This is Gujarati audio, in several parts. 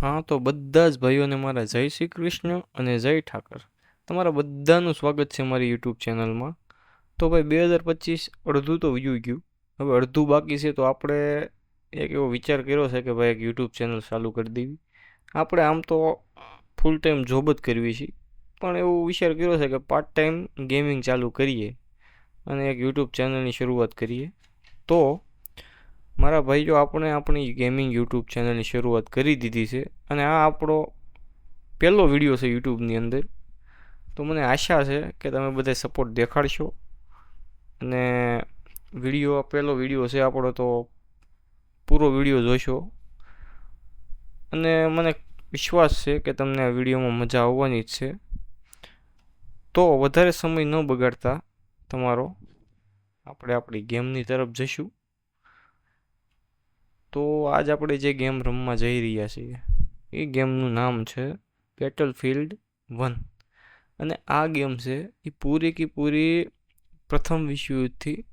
હા, તો બધા જ ભાઈઓને મારા જય શ્રી કૃષ્ણ અને જય ઠાકર. તમારા બધાનું સ્વાગત છે મારી યુટ્યુબ ચેનલમાં. તો ભાઈ, બે હજાર પચીસ અડધું તો વયું ગયું. હવે અડધું બાકી છે, તો આપણે એક એવો વિચાર કર્યો છે કે ભાઈ, એક યુટ્યુબ ચેનલ ચાલુ કરી દેવી. આપણે આમ તો ફૂલ ટાઈમ જોબ જ કરવી છે. પણ એવો વિચાર કર્યો છે કે પાર્ટ ટાઈમ ગેમિંગ ચાલુ કરીએ અને એક યુટ્યુબ ચેનલની શરૂઆત કરીએ. તો મારા ભાઈઓ આપણે આપણી ગેમિંગ યુટ્યુબ ચેનલની શરૂઆત કરી દીધી છે અને આ આપણો પહેલો વીડિયો છે યુટ્યુબની અંદર. તો મને આશા છે કે તમે બધા સપોર્ટ દેખાડશો. અને વીડિયો પહેલો વીડિયો છે આપણો તો પૂરો વીડિયો જોશો. અને મને વિશ્વાસ છે કે તમને આ વિડીયોમાં મજા આવવાની જ છે. તો વધારે સમય ન બગાડતા તમારો. આપણે આપણી ગેમની તરફ જઈશું. તો આજ આપણે જે ગેમ રમવા જઈ રહ્યા છીએ, એ ગેમનું નામ છે બેટલફિલ્ડ વન. અને આ ગેમ છે, એ પૂરી કે પૂરી પ્રથમ વિશ્વયુદ્ધથી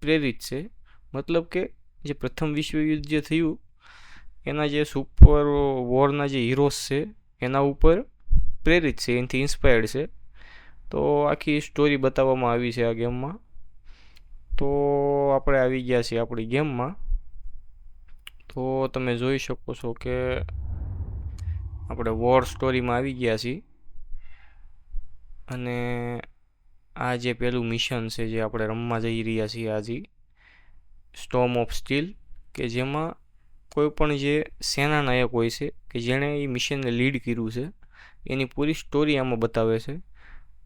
પ્રેરિત છે. મતલબ કે જે પ્રથમ વિશ્વયુદ્ધ જે થયું, એના જે સુપર વોરના જે હીરોઝ છે, એના ઉપર પ્રેરિત છે, એનાથી ઇન્સ્પાયર્ડ છે. તો આખી સ્ટોરી બતાવવામાં આવી છે આ ગેમમાં. તો આપણે આવી ગયા છીએ આપણી ગેમમાં. તો તમે જોઈ શકો છો કે આપણે વોર સ્ટોરીમાં આવી ગયા છીએ. અને આ જે પેલું મિશન છે જે આપણે રમવા જઈ રહ્યા છીએ આજે સ્ટોમ ઓફ સ્ટીલ કે જેમાં કોઈ પણ જે સેનાનાયક હોય છે, કે જેણે એ મિશનને લીડ કર્યું છે, એની પૂરી સ્ટોરી આમાં બતાવે છે.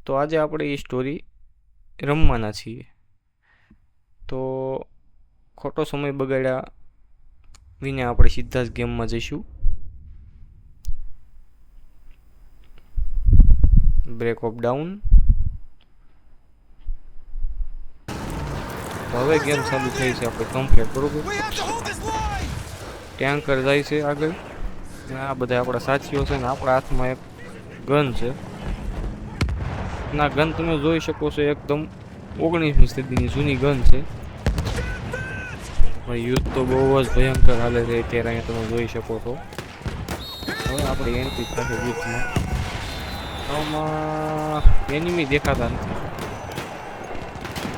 તો આજે આપણે એ સ્ટોરી રમવાના છીએ. તો ખોટો સમય બગાડ્યા વિને આપણે સીધા જ ગેમમાં જઈશું. બ્રેક ઓફ ડાઉન હવે ગેમ ચાલુ થઈ છે આપણે કમ્પ્લીટ બરોબર! ટેન્કર જાય છે આગળ. આ બધા આપણા સાથીઓ છે ને આપણા હાથમાં એક ગન છે. ના ગન તમે જોઈ શકો છો એકદમ ઓગણીસમી સદીની જૂની ગન છે. યુદ્ધ તો બહુ જ ભયંકર હાલે છે અત્યારે અહીંયા તમે જોઈ શકો છો. હવે આપણે એન્ટ્રી થશે યુદ્ધમાં. આમાં એનિમી દેખાતા નથી.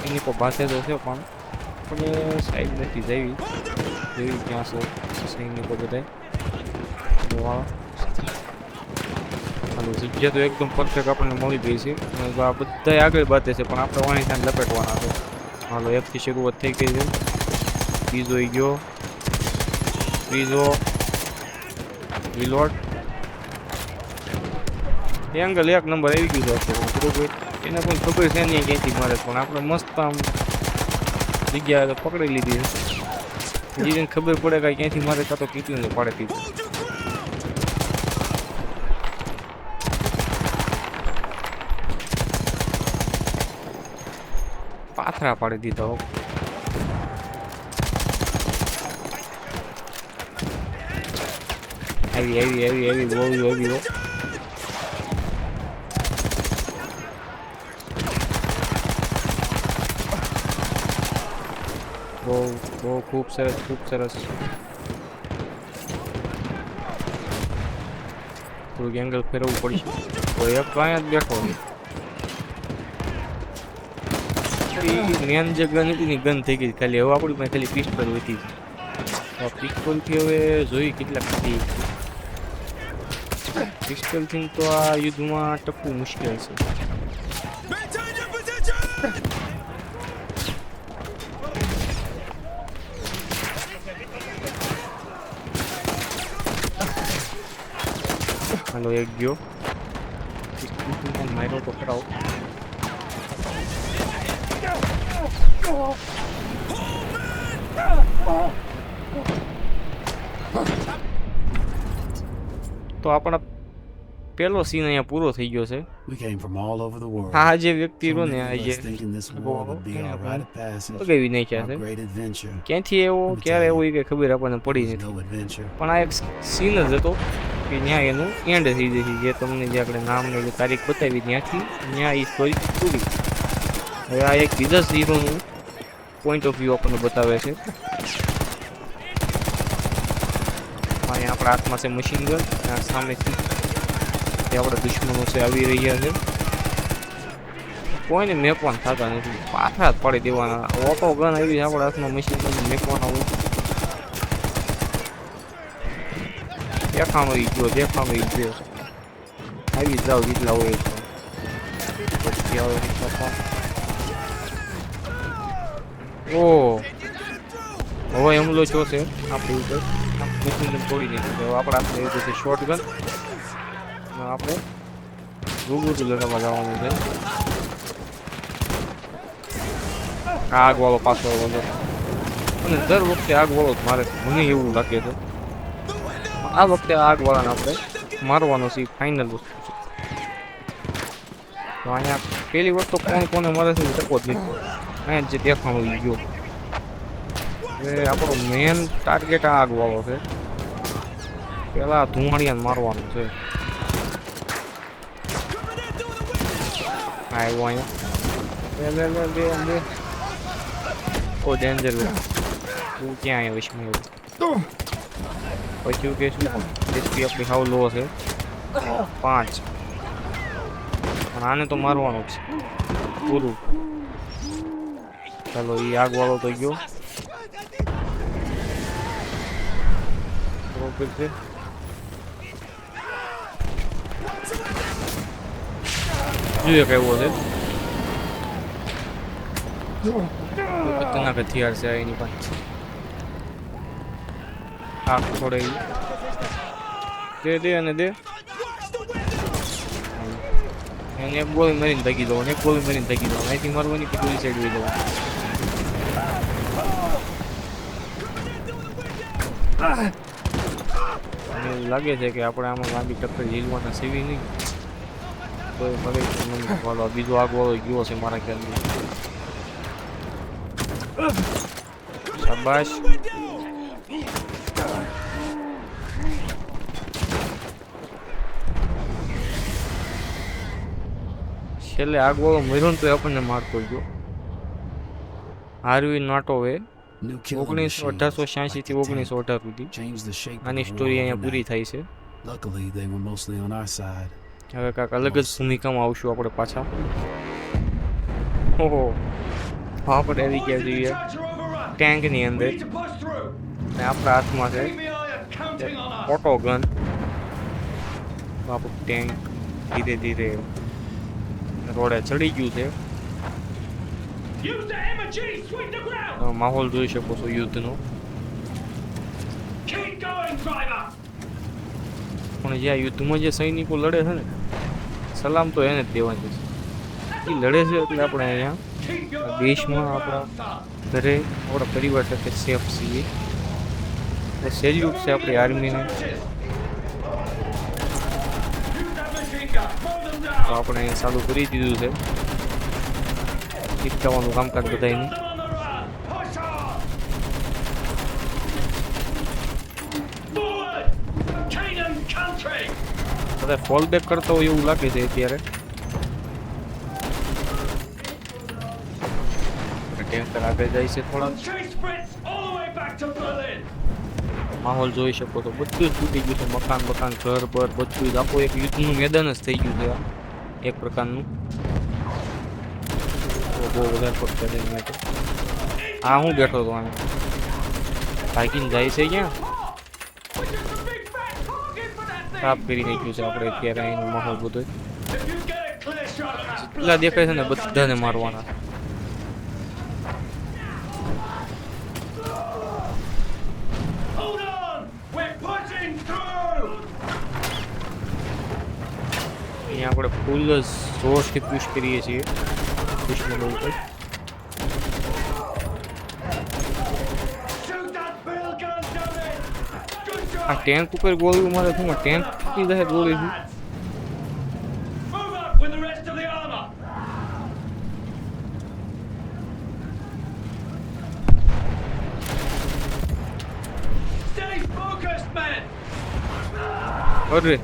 એની પર પાસે તો છે પણ પણ સાઈડ નથી જઈ જેવી ત્યાં છે સૈનિકો બધા જગ્યા તો એકદમ પરફેક્ટ આપણને મળી ગઈ છે. આ બધા આગળ બાતે છે, પણ આપણે વાણી ત્યાં લપેટવાના છે. હાલો, એકથી શરૂઆત થઈ ગઈ છે. બીજો ઈ ગયો ત્રીજો રિલોડ એંગલ એક નંબર આવી ગયો અત્યારે બરોબર એને પણ ખબર છે નહીં ક્યાંથી મારે પણ આપણે મસ્ત આમ જગ્યા પકડી લીધી છે જેને ખબર પડે કે ક્યાંથી મારે કાં તો કીધું પાડે દીધું પાથરા પાડી દીધા હો આવી આવી આવી આવી બહુ આવી હો બહુ બહુ ખૂબ સરસ ખૂબ સરસ થોડુંક એંગલ ફેરવવું પડશે તો એક અહીંયા જ બેઠો મેન જે ગન હતી ને ગન થઈ ગઈ ખાલી હવે આપણી પાસે ખાલી પિસ્તોલ હતી પિસ્તોલથી હવે જોઈ કેટલા ખાતી પિસ્તોલથી તો આ યુદ્ધમાં ટકવું મુશ્કેલ છે Maintain your position! હાલો એક ગયો પિસ્તોલથી પણ માર્યો તો ખરાબ તો આપણા પહેલો સીન અહીંયા પૂરો થઈ ગયો છે. આ જે વ્યક્તિ રહ્યો ને આજે બગાવી નાખ્યા છે ક્યાંથી એવો ક્યારે એવો એ કંઈ ખબર આપણને પડી નથી. પણ આ એક સીન જ હતો કે ત્યાં એનું એન્ડ થઈ જશે જે તમને જે આપણે નામ ને જે તારીખ બતાવી ત્યાંથી ત્યાં એ સ્ટોરી પૂરી હવે આ એક બીજા હીરોનું પોઈન્ટ ઓફ વ્યૂ આપણને બતાવે છે. અહીંયા આપણા હાથમાં છે મશીન ગન અને સામેથી જે આપણા દુશ્મનો છે આવી રહ્યા છે. કોઈને મેપવાન થતા નથી. પાછા જ પાડી દેવાના. ઓટો ગન આવી આપણા હાથમાં મશીન ગન મેપવાના હોય. દેખાણો ઈ ગયો, દેખાણો ઈ ગયો. આવી જાવ જેટલા હોય તો પછી આવે ઓ હવે હુમલો છો છે આપણી ઉપર. મશીન તોડી છે. હવે આપણા હાથમાં એવું છે શોર્ટ ગન આપણે રૂબરૂ લડવા જવાનું છે. આગ વાળો પાછો વાળો અને દર વખતે આગ વાળો જ મારે મને એવું લાગે છે. આ વખતે આગ વાળાને આપણે મારવાનો છે ફાઇનલ વસ્તુ છે. તો અહીંયા વખત તો કોણ કોને મારે છે એ ટકો જ નહીં અહીંયા જે દેખાણું ગયો. એટલે આપણો મેન ટાર્ગેટ આ આગ વાળો છે. પેલા ધુમાડિયાને મારવાનું છે. આવ્યો અહીંયા. લે લે લે લે ઓ ડેન્જર તું ક્યાં આવ્યો વિસ્મય પછી કે શું એચપી આપણી હાવ લો છે. પાંચ. પણ આને તો મારવાનું જ છે. પૂરું. ચાલો એ આગ વાળો તો ગયો. બરોબર છે જોઈએ કેવો છે ખતરનાક હથિયાર છે એની પાસે. આગ છોડે ઈ. દે દે અને દે. એને એક મરીને ભાગી દો અને એક મરીને ભાગી દો અહીંથી મારવાની કે પેલી સાઈડ વહી એવું લાગે છે કે આપણે આમાં લાંબી ટક્કર ઝીલવાના સીવી નહીં. તો એ મને વાલો બીજો આગ વાળો ગયો છે મારા ખ્યાલમાં શાબાશ. છેલ્લે આગવાળો મર્યો ને તો આપણને મારતો ગયો હારવી નાટો killing ઓગણીસો અઢારસો છ્યાસી થી ઓગણીસો અઢાર સુધી. આની સ્ટોરી અહીંયા પૂરી થાય છે. હવે કાંક અલગ જ ભૂમિકામાં આવશું આપણે પાછા. ઓહો. હા આપણે આવી ગયા જોઈએ. ટેન્કની અંદર. ને આપણા હાથમાં છે. ઓટો ગન આપણું ટેન્ક ધીરે ધીરે. રોડે ચડી ગયું છે. માહોલ જોઈ શકો છો યુદ્ધનો પણ જે આ યુદ્ધમાં જે સૈનિકો લડે છે ને સલામ તો એને જ દેવાની છે. એ લડે છે એટલે આપણે અહીંયા દેશમાં આપણા ઘરે આપણા પરિવાર સાથે સેફ છીએ. અને સેલ્યુટ છે આપણી આર્મીને તો આપણે અહીંયા ચાલુ કરી દીધું છે. ચીપકાવાનું કામકાજ બધાયનું બધા ફોલ બેક કરતા હોય એવું લાગે છે અત્યારે. ટેન્કર આગળ જાય છે થોડા. માહોલ જોઈ શકો તો બધું જ તૂટી ગયું છે. મકાન મકાન ઘર બર બધું જ. આખું એક યુદ્ધનું મેદાન જ થઈ ગયું છે એક પ્રકારનું. બહુ વધારે પડશે છે માટે આ હું બેઠો હતો આને. ભાગીને જાય છે ક્યાં? સાફ કરી છે આપણે અત્યારે અહીંનો માહોલ દેખાય છે ને બધાને મારવાના. અહીંયા આપણે ફૂલ જોશથી પુશ કરીએ છીએ. દુશ્મનો ઉપર આ ટેન્ક ઉપર ગોળીઓ મારે શું આ ટેન્ક ફૂટી જાય ગોળીથી અરે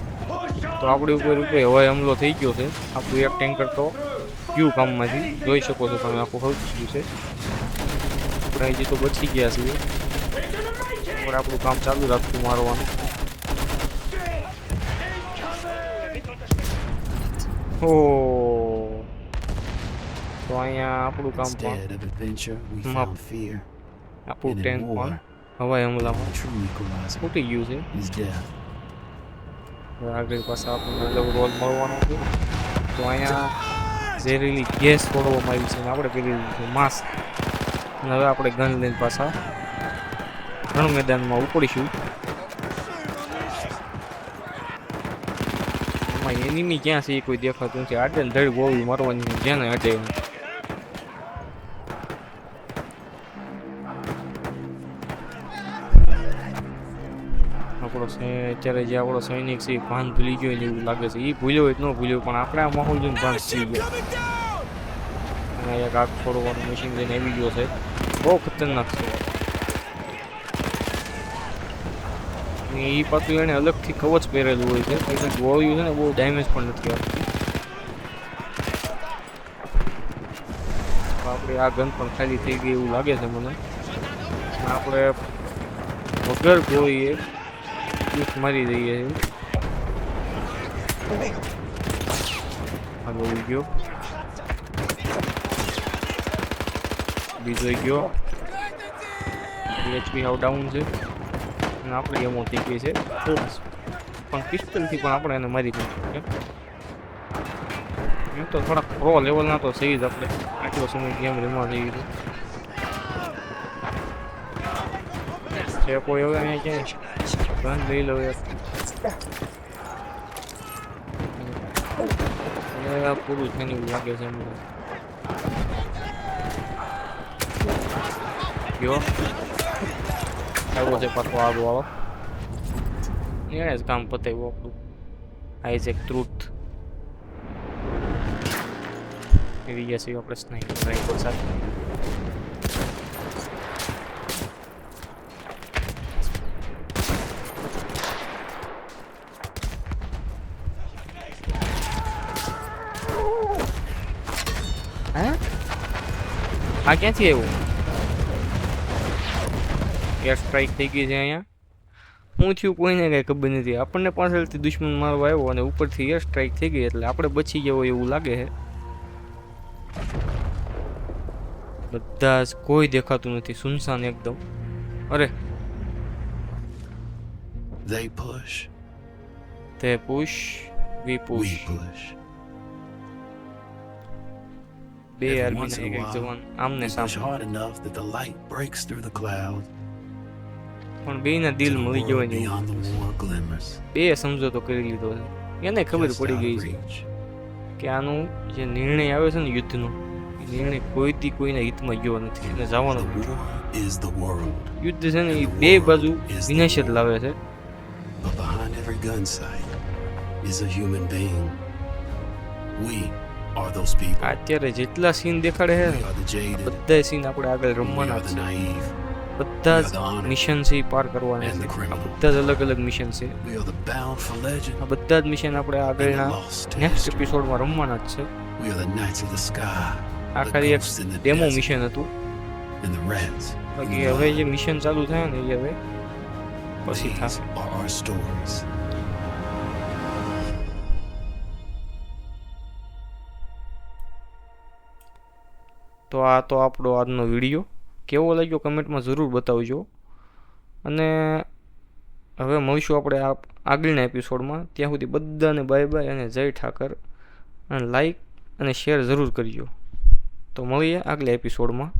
તો આપણી ઉપર ઉપર હવાઈ હુમલો થઈ ગયો છે આપણું એક ટેન્કર તો કયું કામમાંથી જોઈ શકો છો તમે આખું હવું છે. આપણે તો બચી ગયા છીએ. પણ આપણું કામ ચાલુ રાખતું મારવાનું. ઓ તો અહીંયા આપણું કામ પણ આપણું ટેન્ક પણ હવાઈ હમલામાં ફૂટી ગયું છે. આગળ પાસે આપણને રોલ મળવાનો છે. તો અહીંયા ઝેરીલી ગેસ છોડવામાં આવી છે અને આપણે કરી લીધું છે માસ્ક અને હવે આપણે ગન લઈને પાછા રણ મેદાનમાં ઉપડીશું. એનિમી ક્યાં છે એ કોઈ દેખાતું નથી. આટલે ધડ ગોળી મારવાની છે, જેને અડે આપણો અત્યારે જે આપણો સૈનિક છે એ ભાન ભૂલી ગયો ને એવું લાગે છે. એ ભૂલ્યો હોય ન ભૂલ્યો, પણ આપણે આ માહોલ જોઈને ભાન થઈ ગયો. અને એક આગ છોડવાનું મશીન લઈને આવી ગયો છે. બહુ ખતરનાક છે. એ પાછું એને અલગથી કવચ પહેરેલું હોય છે. એટલે ગોળ્યું છે ને, બહુ ડેમેજ પણ નથી આપતી. તો આપણે આ ગન પણ ખાલી થઈ ગઈ એવું લાગે છે મને. આપણે વગર ગોળીએ મારી આગળ આ ગયો. બીજો ગયો. એચપી હાવ ડાઉન છે. અને આપણે એમો થઈ ગઈ છે. પણ પિસ્તલથી પણ આપણે એને મારી શકીએ એમ તો થોડાક પ્રો લેવલના તો સહી જ આપણે. આટલો સમય ગેમ રમવા જઈએ છે. કોઈ હવે અહીંયા ક્યાંય Run very low, yes. मुझे लगा आपको पूछना नहीं भूला कैसे मुझे क्यों I was a pakwag wall. Yes, come put a walk. Isaac Truth. Maybe yes, you are pressed 9 right, sir. આ ક્યાંથી આવ્યું? એર સ્ટ્રાઇક થઈ ગઈ છે અહીંયા. હું થયું કોઈને કાંઈ ખબર નથી. આપણને પાછળથી દુશ્મન મારવા આવ્યો અને ઉપરથી એર સ્ટ્રાઇક થઈ ગઈ એટલે આપણે બચી ગયા હોય એવું લાગે છે. બધા જ કોઈ દેખાતું નથી. સુનસાન એકદમ. અરે. They push, તે We વી we push. બે Every army once in a એક એક while, જવાન આમને We push સામે hard enough that the light breaks through the cloud. પણ બેયના to દિલ the મળી world જવાની beyond the war glimmers. બે સમજોતો કરી લીધો છે એને ખબર just પડી out ગઈ of છે reach. કે આનું જે નિર્ણય આવે છે ને યુદ્ધનો એ નિર્ણય કોઈથી કોઈના હિતમાં ગયો નથી એને જવાનો The નથી. war is the world, યુદ્ધ છે ને એ બે બાજુ વિનાશ જ લાવે છે but behind every gun sight is a human being. We are those people. અત્યારે જેટલા સીન દેખાડે છે. બધા સીન આપણે આગળ રમવાના છે. બધા જ મિશન છે પાર કરવાના છે. બધા જ અલગ અલગ મિશન છે આ બધા જ મિશન આપણે આગળના નેક્સ્ટ. એપિસોડમાં રમવાના જ છે આ ખાલી એક ડેમો. મિશન હતું. બાકી હવે. જે મિશન ચાલુ થાય ને એ હવે પછી થશે તો આ તો આપણો આજનો વીડિયો. કેવો લાગ્યો કમેન્ટમાં જરૂર બતાવજો. અને હવે મળીશું આપણે આગળના એપિસોડમાં ત્યાં સુધી બધાને બાય બાય અને જય ઠાકર. અને લાઈક અને શેર જરૂર કરજો. તો મળીએ આગલા એપિસોડમાં